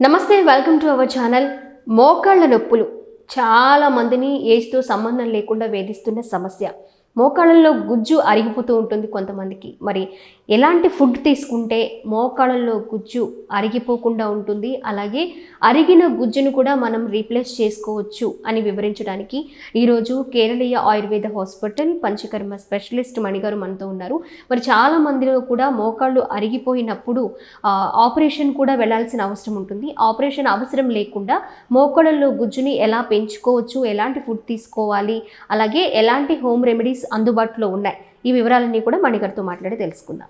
నమస్తే welcome to our channel. మోకాళ్ళ నొప్పులు. చాలా మందిని ఏజ్తో సంబంధం లేకుండా వేధిస్తున్న సమస్య. మోకాళ్ళల్లో గుజ్జు అరిగిపోతూ ఉంటుంది కొంతమందికి. మరి ఎలాంటి ఫుడ్ తీసుకుంటే మోకాళ్ళల్లో గుజ్జు అరిగిపోకుండా ఉంటుంది? అలాగే అరిగిన గుజ్జును కూడా మనం రీప్లేస్ చేసుకోవచ్చు అని వివరించడానికి ఈరోజు కేరళీయ ఆయుర్వేద హాస్పిటల్ పంచకర్మ స్పెషలిస్ట్ మణిగారు మనతో ఉన్నారు. మరి చాలా మందిలో కూడా మోకాళ్ళు అరిగిపోయినప్పుడు ఆపరేషన్ కూడా వెళ్ళాల్సిన అవసరం ఉంటుంది. ఆపరేషన్ అవసరం లేకుండా మోకాళ్ళల్లో గుజ్జుని ఎలా పెంచుకోవచ్చు? ఎలాంటి ఫుడ్ తీసుకోవాలి? అలాగే ఎలాంటి హోమ్ రెమెడీస్ అందుబాటులో ఉన్నాయి. ఈ వివరాలన్నీ కూడా మణిగారితో మాట్లాడి తెలుసుకుందాం.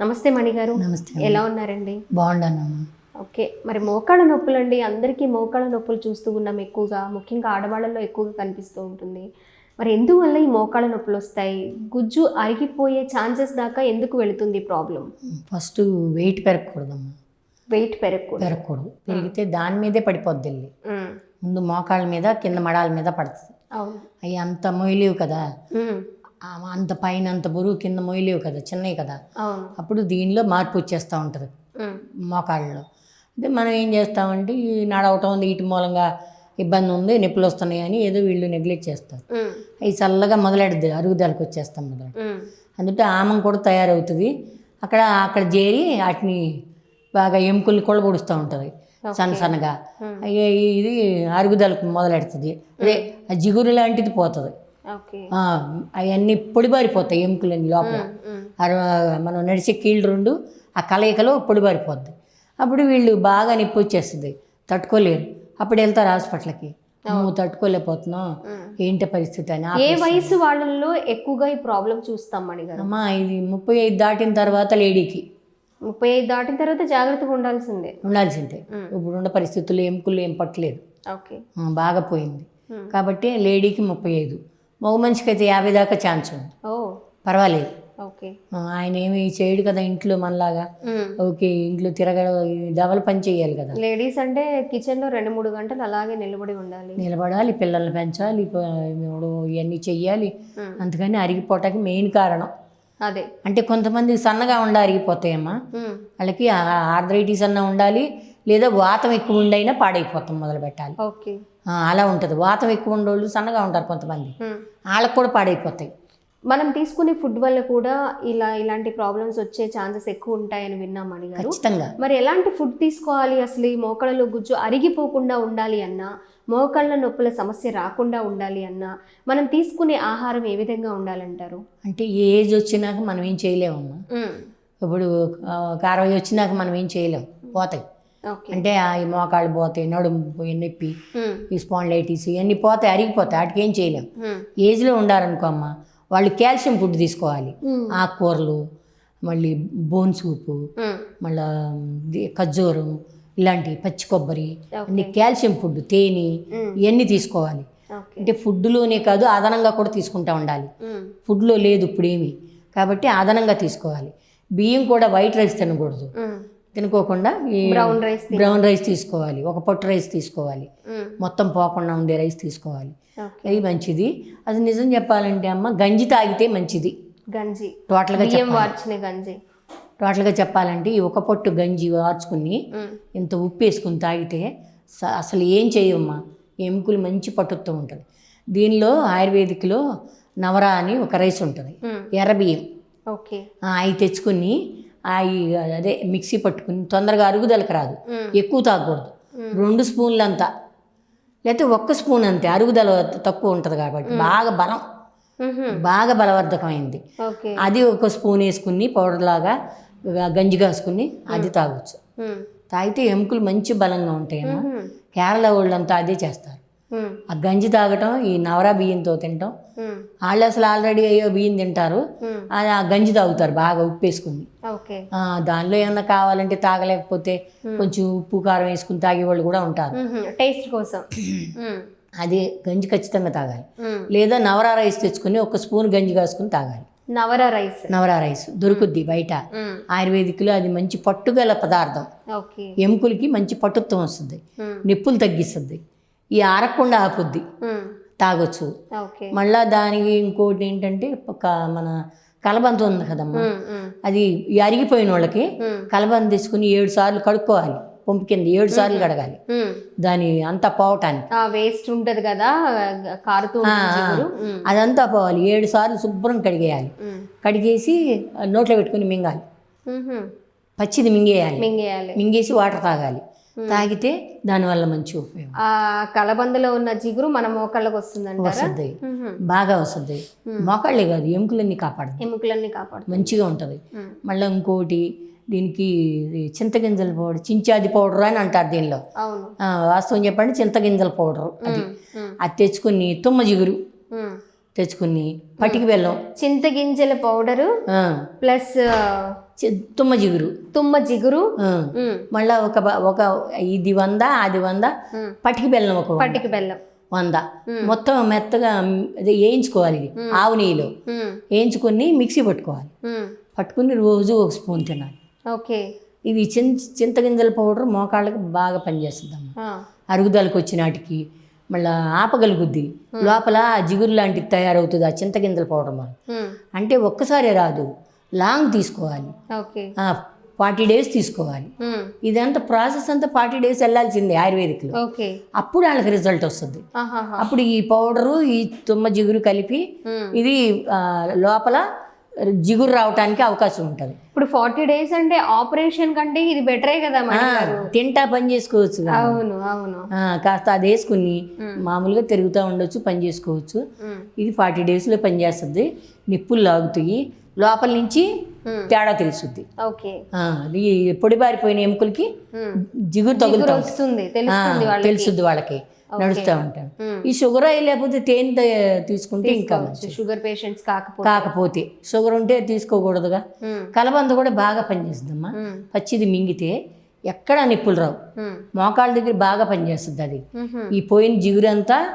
నమస్తే మణిగారు. నమస్తే ఎలా ఉన్నారండి? బాగుండనమ్మా ఓకే. మరి మోకాళ్ళ నొప్పులు అండి అందరికీ మోకాళ్ళ నొప్పులు చూస్తూ ఉన్నాం ఎక్కువగా. ముఖ్యంగా ఆడవాళ్ళలో ఎక్కువగా కనిపిస్తూ ఉంటుంది. మరి ఎందువల్ల ఈ మోకాళ్ళ నొప్పులు వస్తాయి? గుజ్జు అరిగిపోయే ఛాన్సెస్ దాకా ఎందుకు వెళుతుంది ప్రాబ్లం? ఫస్ట్ వెయిట్ పెరగకూడదమ్మా. వెయిట్ పెరగకూడదు. పెరగకూడదు. పెరిగితే దాని మీదే పడిపోద్ది ముందు మోకాళ్ళ మీద కింద మడాల మీద పడుతుంది. అవి అంత మొయ్యలేవు కదా. అంత పైన అంత బరువు కింద మొయ్యలేవు కదా చిన్నవి కదా. అప్పుడు దీనిలో మార్పు వచ్చేస్తూ ఉంటుంది. మోకాళ్ళలో. అంటే మనం ఏం చేస్తామంటే ఈ నడవటం వీటి మూలంగా ఇబ్బంది ఉంది నొప్పులు వస్తున్నాయి అని ఏదో వీళ్ళు నెగ్లెక్ట్ చేస్తారు. అవి చల్లగా మొదలెడుద్ది అరుగుదలకు వచ్చేస్తాం మొదలు. అందుకే ఆమం కూడా తయారవుతుంది. అక్కడ అక్కడ చేరి వాటిని బాగా ఎముకలు కూడా పొడుస్తూ ఉంటుంది. సన్న సన్నగా. ఇది అరుగుదలకు మొదలెడుతుంది. అదే ఆ జిగురు లాంటిది పోతుంది. అవన్నీ పొడిబారిపోతాయి ఎముకలన్నీ లోపల. మనం నడిచే కీళ్ళు రెండు ఆ కలయికలో పొడిబారిపోద్ది అప్పుడు వీళ్ళు బాగా నొప్పి వచ్చేస్తుంది. తట్టుకోలేరు. అప్పుడు వెళ్తారు హాస్పిటల్కి. నువ్వు తట్టుకోలేకపోతున్నావు. ఏంటి పరిస్థితి? అని ఏ వయసు వాళ్ళల్లో ఎక్కువగా ఈ ప్రాబ్లం చూస్తాం మణిగారు? అమ్మా ఇది ముప్పై ఐదు దాటిన తర్వాత లేడీకి. ముప్పై ఐదు దాటిన తర్వాత జాగ్రత్తగా ఉండాల్సిందే. ఉండాల్సిందే. మ్మ్. ఇప్పుడున్న పరిస్థితుల్లో ఎముకలు ఏం పట్టలేదు. ఓకే. బాగా పోయింది. కాబట్టి లేడీకి ముప్పై ఐదు. మగ మనిషికి అయితే యాభై దాకా ఛాన్స్ ఉంది. పర్వాలేదు. ఓకే. ఆయన ఏమి చేయడు కదా ఇంట్లో మనలాగా. ఓకే ఇంట్లో తిరగ డబల్ పని చేయాలి కదా. లేడీస్ అంటే కిచెన్లో రెండు మూడు గంటలు అలాగే నిలబడి ఉండాలి. నిలబడాలి పిల్లల్ని పెంచాలి ఇప్పుడు ఇవన్నీ చెయ్యాలి. అందుకని అరిగిపోవటానికి మెయిన్ కారణం. అదే. అంటే కొంతమంది సన్నగా ఉండ అరిగిపోతాయమ్మా ఉమ్. వాళ్ళకి ఆర్థరైటిస్ అన్న ఉండాలి లేదా వాతం ఎక్కువ ఉండైనా పాడైపోతాం మొదలు పెట్టాలి. ఓకే. అలా ఉంటుంది. వాతం ఎక్కువ ఉండేవాళ్ళు సన్నగా ఉంటారు కొంతమంది. వాళ్ళకు కూడా పాడైపోతాయి. మనం తీసుకునే ఫుడ్ వల్ల కూడా ఇలా ఇలాంటి ప్రాబ్లమ్స్ వచ్చే ఛాన్సెస్ ఎక్కువ ఉంటాయని విన్నాం గారు ఖచ్చితంగా. మరి ఎలాంటి ఫుడ్ తీసుకోవాలి? అసలు ఈ మోకాళ్ళలో గుజ్జు అరిగిపోకుండా ఉండాలి అన్నా మోకాళ్ళ నొప్పుల సమస్య రాకుండా ఉండాలి అన్నా మనం తీసుకునే ఆహారం ఏ విధంగా ఉండాలంటారు అంటే ఏజ్ వచ్చినాక మనం ఏం చేయలేమమ్మా. ఇప్పుడు ఒక అరవై వచ్చినాక మనం ఏం చేయలేం పోతాయి అంటే ఈ మోకాళ్ళు పోతాయి నడుము పోయి నొప్పి. ఈ స్పాండ్లైటిస్ ఇవన్నీ పోతాయి అరిగిపోతాయి వాటికి ఏం చేయలేం ఉమ్. ఏజ్లో ఉండారనుకో అమ్మ వాళ్ళు కాల్షియం ఫుడ్ తీసుకోవాలి. ఆకుకూరలు మళ్ళీ బోన్ సూపు. మళ్ళా ఇది ఖర్జూరం ఇలాంటి పచ్చి కొబ్బరి. అన్ని కాల్షియం ఫుడ్ తేనె. ఇవన్నీ తీసుకోవాలి. అంటే ఫుడ్లోనే కాదు అదనంగా కూడా తీసుకుంటూ ఉండాలి. ఫుడ్లో లేదు ఇప్పుడు ఏమి. కాబట్టి అదనంగా తీసుకోవాలి. బియ్యం కూడా వైట్ రైస్ తినకూడదు. తినుకోకుండా బ్రౌన్ రైస్ బ్రౌన్ రైస్ తీసుకోవాలి. ఒక పొట్టు రైస్ తీసుకోవాలి. మొత్తం పోకుండా ఉండే రైస్ తీసుకోవాలి. అది మంచిది. అది నిజం చెప్పాలంటే అమ్మ గంజి తాగితే మంచిది. గంజి. టోటల్గా గంజి. టోటల్గా చెప్పాలంటే ఈ ఒక పొట్టు గంజి వార్చుకుని ఉమ్. ఇంత ఉప్పు వేసుకుని తాగితే అసలు ఏం చేయమ్మా? ఎముకలు మంచి పట్టుతో ఉంటుంది. దీనిలో ఆయుర్వేదిక్లో నవరా అని ఒక రైస్ ఉంటుంది. ఉమ్. ఎర్ర బియ్యం. ఓకే. అవి తెచ్చుకుని అవి అదే మిక్సీ పట్టుకుని తొందరగా అరుగుదలకు రాదు. ఎక్కువ తాగకూడదు. రెండు స్పూన్లు అంతా లేకపోతే ఒక్క స్పూన్ అంతే. అరుగుదల తక్కువ ఉంటుంది కాబట్టి బాగా బలం. బాగా బలవర్ధకమైంది. అది ఒక స్పూన్ వేసుకుని పౌడర్ లాగా గంజి కాసుకుని అది తాగొచ్చు. తాగితే ఎముకలు మంచి బలంగా ఉంటాయమ్మా. కేరళ వాళ్ళంతా అదే చేస్తారు. ఆ గంజి తాగటం ఈ నవరా బియ్యంతో తినటం. వాళ్ళు అసలు ఆల్రెడీ అయ్యో బియ్యం తింటారు ఉమ్. ఆ గంజి తాగుతారు బాగా ఉప్పు వేసుకుని దానిలో ఏమన్నా కావాలంటే తాగలేకపోతే కొంచెం ఉప్పు కారం వేసుకుని తాగేవాళ్ళు కూడా ఉంటారు. టేస్ట్ కోసం. అది గంజి ఖచ్చితంగా తాగాలి. లేదా నవరా రైస్ తెచ్చుకుని ఒక స్పూన్ గంజి కాసుకుని తాగాలి నవర రైస్. నవరా రైస్ దొరుకుద్ది బయట. ఆయుర్వేదిక్లో అది మంచి పట్టుగల పదార్థం. ఎముకలకి మంచి పట్టుత్వం వస్తుంది. నొప్పులు తగ్గిస్తుంది. ఈ ఆరకుండా ఆపుద్ది. తాగొచ్చు. మళ్ళా దానికి ఇంకోటి ఏంటంటే ఒక మన కలబంత ఉంది కదమ్మా. అది అరిగిపోయిన వాళ్ళకి. కలబంద తీసుకుని ఏడు సార్లు కడుక్కోవాలి. పంపు కింద ఏడు సార్లు కడగాలి. దాని అంతా పోవటానికి. ఆ వేస్ట్ ఉంటది కదా కారుతూ. అదంతా పోవాలి. ఏడు సార్లు శుభ్రం కడిగేయాలి. కడిగేసి నోట్లో పెట్టుకుని మింగాలి. పచ్చిది మింగేయాలి. మింగేయాలి. మింగేసి వాటర్ తాగాలి. తాగితే దానివల్ల మంచి ఉపయోగం. ఆ కలబందలో ఉన్న జిగురు మన మోకాళ్ళకి వస్తుంది. ఉహుం. బాగా వస్తుంది. మోకాళ్ళే కాదు ఎముకలన్నీ కాపాడుతుంది. ఎముకలన్నీ కాపాడు మంచిగా ఉంటుంది. మళ్ళీ ఇంకోటి దీనికి చింతగింజల పౌడర్ చించాది పౌడర్ అని అంటారు దీనిలో. వాస్తవం చెప్పండి చింతగింజల పౌడర్ అది. అది తెచ్చుకుని తుమ్మ జిగురు. తెచ్చుకుని పటికి బెల్లం. చింతగింజల పౌడరు ప్లస్ తుమ్మ జిగురు. తుమ్మ జిగురు. మళ్ళా ఒక ఒక ఇది వంద అది వంద. పటికి బెల్లం ఒక. పటికి బెల్లం. వంద. మొత్తం మెత్తగా వేయించుకోవాలి ఆవు నెయ్యిలో. వేయించుకొని మిక్సీ పట్టుకోవాలి. పట్టుకుని రోజు ఒక స్పూన్ తినాలి. ఓకే. ఇది చిన్ చింతగింజల పౌడర్ మోకాళ్ళకి బాగా పనిచేస్తుందమ్మా. అరుగుదలకు వచ్చినాటికి మళ్ళీ ఆపగలుగుద్ది. లోపల జిగురు లాంటిది తయారవుతుంది ఆ చింతగింజల పౌడర్ మనం. అంటే ఒక్కసారే రాదు లాంగ్ తీసుకోవాలి. ఫార్టీ డేస్ తీసుకోవాలి. ఇదంతా ప్రాసెస్ అంతా ఫార్టీ డేస్ వెళ్ళాల్సిందే ఆయుర్వేదిక్లో. అప్పుడు వాళ్ళకి రిజల్ట్ వస్తుంది. అప్పుడు ఈ పౌడరు ఈ తుమ్మ జిగురు కలిపి. ఇది లోపల జిగురు రావటానికి అవకాశం ఉంటుంది. ఇప్పుడు ఫార్టీ డేస్ అంటే ఆపరేషన్ కంటే ఇది బెటరే కదా తింటా పని చేసుకోవచ్చు. అవును అవును. కాస్త అది వేసుకుని మామూలుగా తిరుగుతూ ఉండొచ్చు పని చేసుకోవచ్చు. ఇది ఫార్టీ డేస్లో పనిచేస్తుంది నిప్పులు లాగుతాయి. లోపల నుంచి. తేడా అది పొడిబారిపోయిన ఎముకలకి. జిగురు తగులుతా. ఉంటుంది. వస్తుంది ఆ, తెలుస్తుంది వాళ్ళకి. నడుస్తూ ఉంటాం ఉమ్. ఈ షుగర్ అయి లేకపోతే తేనె తీసుకుంటే ఇంకా షుగర్ పేషెంట్స్ కాకపోతే. కాకపోతే. షుగర్ ఉంటే తీసుకోకూడదుగా. ఉమ్. కలబంద కూడా బాగా పనిచేస్తుందమ్మా. ఉమ్. పచ్చిది మింగితే ఎక్కడా నిప్పులు రావు. మోకాళ్ళ దగ్గర బాగా పనిచేస్తుంది అది. ఈ పోయిన జిగురంతా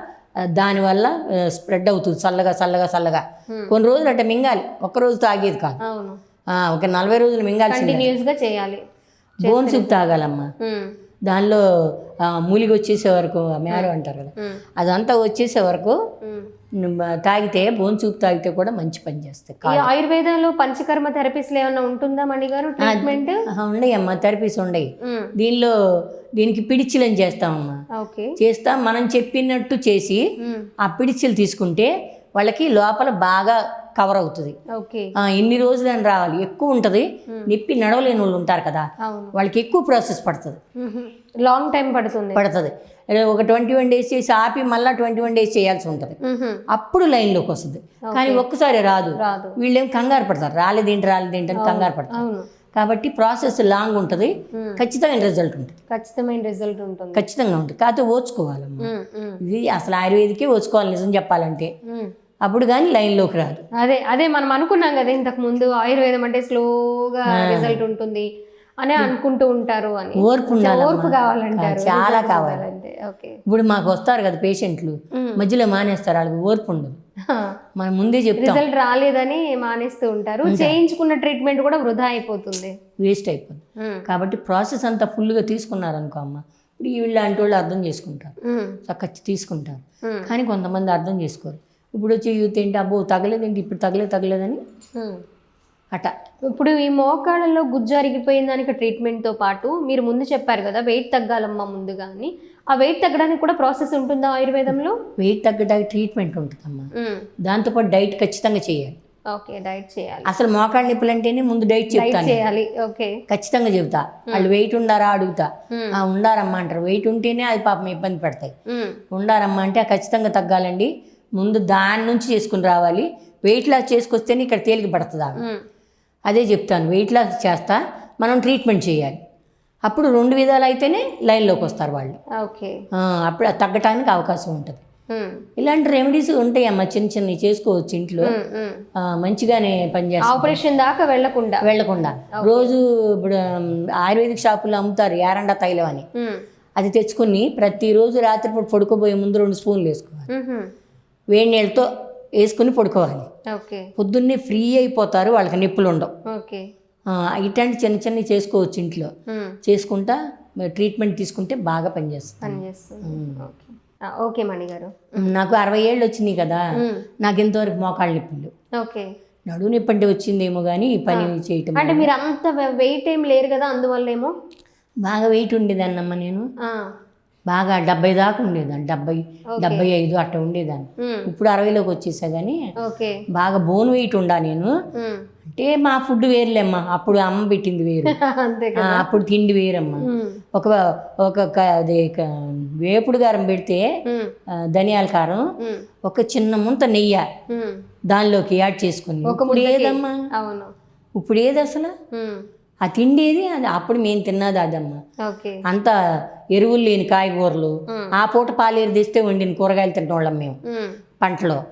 దానివల్ల స్ప్రెడ్ అవుతుంది చల్లగా చల్లగా చల్లగా. Hmm. కొన్ని రోజులు అట్ట మింగాలి. ఒక్క రోజు తాగేది కాదు. ఒక నలభై రోజులు గా చేయాలి. బోన్ సూప్ తాగాలమ్మా. దానిలో మూలిగ వచ్చేసే వరకు మేర అంటారు కదా. అదంతా వచ్చేసే వరకు తాగితే బోన్ సూప్ తాగితే కూడా మంచి పని చేస్తాయి ఆయుర్వేదంలో పంచకర్మ థెరపీస్ ఏమైనా ఉంటుందా మణి గారు ట్రీట్మెంట్? ఉన్నాయి అమ్మా థెరపీస్ ఉన్నాయి దీనిలో దీనికి పిడిచిలని చేస్తామమ్మా. చేస్తాం మనం చెప్పినట్టు చేసి. ఆ పిడిచిలు తీసుకుంటే వాళ్ళకి లోపల బాగా కవర్ అవుతుంది. ఇన్ని రోజులని రావాలి. ఎక్కువ ఉంటుంది. నొప్పి నడవలేని వాళ్ళు ఉంటారు కదా. వాళ్ళకి ఎక్కువ ప్రాసెస్ పడుతుంది. లాంగ్ టైం పడుతుంది. పడుతుంది. ఒక ట్వంటీ వన్ డేస్ చేసి ఆపి మళ్ళీ ట్వంటీ వన్ డేస్ చేయాల్సి ఉంటుంది. అప్పుడు లైన్లోకి వస్తుంది. కానీ ఒక్కసారి రాదు. వీళ్ళేం కంగారు పడతారు. రాలేదేంటి రాలేదేంటి అని కంగారు పడతారు. కాబట్టి ప్రాసెస్ లాంగ్ ఉంటుంది. ఖచ్చితమైన రిజల్ట్ ఉంటుంది. ఖచ్చితమైన రిజల్ట్ ఉంటుంది. ఖచ్చితంగా ఉంటుంది. కాకపోతే ఓచుకోవాలమ్మా. ఇది అసలు ఆయుర్వేదికే ఓచుకోవాలి నిజం చెప్పాలంటే. అప్పుడు కానీ లైన్లోకి రాదు. అదే అదే మనం అనుకున్నాం కదా ఇంతకు ముందు ఆయుర్వేదం అంటే స్లోగా రిజల్ట్ ఉంటుంది అనే అనుకుంటూ ఉంటారు అని. ఓర్పు. ఓర్పు కావాలంటారు. ఆ, చాలా result కావాలి. రావాలంటే ఓకే. ఇప్పుడు మాకు వస్తారు కదా పేషెంట్లు. ఉమ్. మధ్యలో మానేస్తారు వాళ్ళకి ఓర్పు ఉండదు. మనం ముందే చెప్తాం. రిజల్ట్ రాలేదని మానేస్తూ ఉంటారు. చేయించుకున్న ట్రీట్మెంట్ కూడా వృధా అయిపోతుంది. వేస్ట్ అయిపోతుంది. ఉమ్, కాబట్టి ప్రాసెస్ అంతా ఫుల్గా తీసుకున్నారనుకో అమ్మ ఇప్పుడు వీళ్ళంటి వాళ్ళు అర్థం చేసుకుంటారు. చక్కచ్చి తీసుకుంటారు. కానీ కొంతమంది అర్థం చేసుకోరు. ఇప్పుడు వచ్చే యూత్ ఏంటి అబ్బో తగలేదేంటి? ఇప్పుడు తగలేదు తగలేదని. అట. ఇప్పుడు ఈ మోకాళ్ళలో గుజ్జు అరిగిపోయిన దానికి ట్రీట్మెంట్తో పాటు మీరు ముందు చెప్పారు కదా వెయిట్ తగ్గాలమ్మా ముందుగా అని. ఆ వెయిట్ తగ్గడానికి కూడా ప్రాసెస్ ఉంటుందా ఆయుర్వేదంలో? వెయిట్ తగ్గడానికి ట్రీట్మెంట్ ఉంటుందమ్మా. దాంతోపాటు డైట్ ఖచ్చితంగా చేయాలి. ఓకే డైట్ చేయాలి. అసలు మోకాళ్ళ నొప్పులు అంటేనే ముందు డైట్ చెప్తాను చేయాలి ఓకే. ఖచ్చితంగా చెబుతా. వాళ్ళు వెయిట్ ఉండారా అడుగుతా. ఆ, ఉండారమ్మా అంటారు. వెయిట్ ఉంటేనే అది పాపం ఇబ్బంది పడతాయి. ఉండారమ్మా అంటే ఖచ్చితంగా తగ్గాలండి. ముందు దాని నుంచి చేసుకుని రావాలి. వెయిట్ లాస్ చేసుకొస్తేనే ఇక్కడ తేలిక పడుతుంది ఆమె అదే చెప్తాను. వెయిట్ లాస్ చేస్తా మనం ట్రీట్మెంట్ చేయాలి. అప్పుడు రెండు విధాలు అయితేనే లైన్లోకి వస్తారు వాళ్ళు. ఓకే. అప్పుడు అది తగ్గటానికి అవకాశం ఉంటుంది. ఇలాంటి రెమెడీస్ ఉంటాయమ్మా చిన్న చిన్నవి చేసుకోవచ్చు ఇంట్లో. మంచిగానే పనిచేస్తాం ఆపరేషన్ దాకా వెళ్ళకుండా వెళ్ళకుండా రోజు ఇప్పుడు ఆయుర్వేదిక్ షాపుల్లో అమ్ముతారు యారండా తైలం అని. అది తెచ్చుకుని ప్రతిరోజు రాత్రిపూట పడుకోబోయే ముందు రెండు స్పూన్లు వేసుకోవాలి. వేడి నీళ్ళతో వేసుకుని పడుకోవాలి. ఓకే. పొద్దున్నే ఫ్రీ అయిపోతారు వాళ్ళకి నొప్పులు ఉండవు. ఇట్లాంటి చిన్న చిన్నవి చేసుకోవచ్చు ఇంట్లో. చేసుకుంటా ట్రీట్మెంట్ తీసుకుంటే బాగా పనిచేస్తుంది. పని చేస్తుంది ఓకే. ఆ, ఓకే మణి గారు. నాకు అరవై ఏళ్ళు వచ్చినాయి కదా. నాకు ఇంతవరకు మోకాళ్ళ నొప్పులు? ఓకే. నడువు నొప్పి అంటే వచ్చిందేమో కానీ ఈ పని చేయటం అంటే మీరు అంత వెయిట్ ఏం లేరు కదా అందువల్ల ఏమో? బాగా వెయిట్ ఉండేదాన్నమ్మ నేను. బాగా డెబ్బై దాకా ఉండేదాన్ని. డెబ్బై డెబ్బై ఐదు అట్లా ఉండేదాన్ని. ఇప్పుడు అరవైలోకి వచ్చేసా కానీ బాగా బోన్ వెయిట్ ఉండా నేను. అంటే మా ఫుడ్ వేరులేమ్మా. అప్పుడు అమ్మ పెట్టింది వేరు. అప్పుడు తిండి వేరమ్మా. ఒక ఒక అది వేపుడు కారం పెడితే ధనియాల కారం ఒక చిన్న ముంత నెయ్యి. దానిలోకి యాడ్ చేసుకుని ఇప్పుడు. ఏదమ్మా ఇప్పుడు ఏది అసలు ఆ తిండి ఏది అది అప్పుడు మేము తిన్నది అదమ్మా. అంత ఎరువులు లేని కాయగూరలు. ఆ పూట పాలేరు తెస్తే వండిన కూరగాయలు తిన్నోళ్ళం మేము. పంటలో.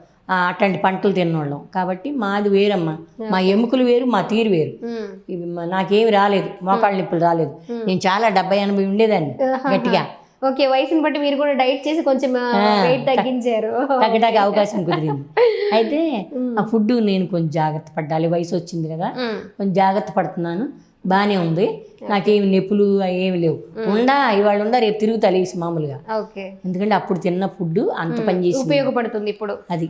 అట్లాంటి పంటలు తిన్నోళ్ళం. కాబట్టి మాది వేరమ్మా. మా ఎముకలు వేరు మా తీరు వేరు. నాకేమి రాలేదు. మోకాళ్ళ నొప్పులు రాలేదు. నేను చాలా డెబ్బై ఎనభై ఉండేదాన్ని గట్టిగా. ఓకే వయసుని బట్టి మీరు కూడా డైట్ చేసి కొంచెం వెయిట్ తగ్గించారు. తగ్గడానికి అవకాశం కుదిరింది. అయితే ఆ ఫుడ్ నేను కొంచెం జాగ్రత్త పడ్డాలి. వయసు వచ్చింది కదా. కొంచెం జాగ్రత్త పడుతున్నాను. బాగానే ఉంది. నాకేమి నొప్పులు ఏమి లేవు. ఉండా ఇవాళ ఉండా రేపు తిరుగుతా లేసి మామూలుగా. ఎందుకంటే అప్పుడు తిన్న ఫుడ్ అంత పని చేసింది ఉపయోగపడుతుంది ఇప్పుడు. అది.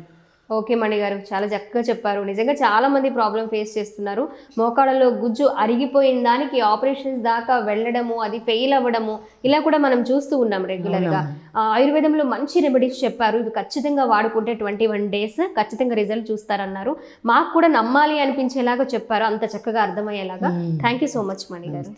ఓకే మణి గారు. చాలా చక్కగా చెప్పారు. నిజంగా చాలా మంది ప్రాబ్లం ఫేస్ చేస్తున్నారు. మోకాళ్ళలో గుజ్జు అరిగిపోయిన దానికి ఆపరేషన్స్ దాకా వెళ్ళడము అది ఫెయిల్ అవ్వడము ఇలా కూడా మనం చూస్తూ ఉన్నాం రెగ్యులర్గా. ఆయుర్వేదంలో మంచి రెమెడీస్ చెప్పారు. ఇవి ఖచ్చితంగా వాడుకుంటే ట్వంటీ వన్ డేస్ ఖచ్చితంగా రిజల్ట్ చూస్తారన్నారు. మాకు కూడా నమ్మాలి అనిపించేలాగా చెప్పారు. అంత చక్కగా అర్థమయ్యేలాగా. Thank you so much Mani garu.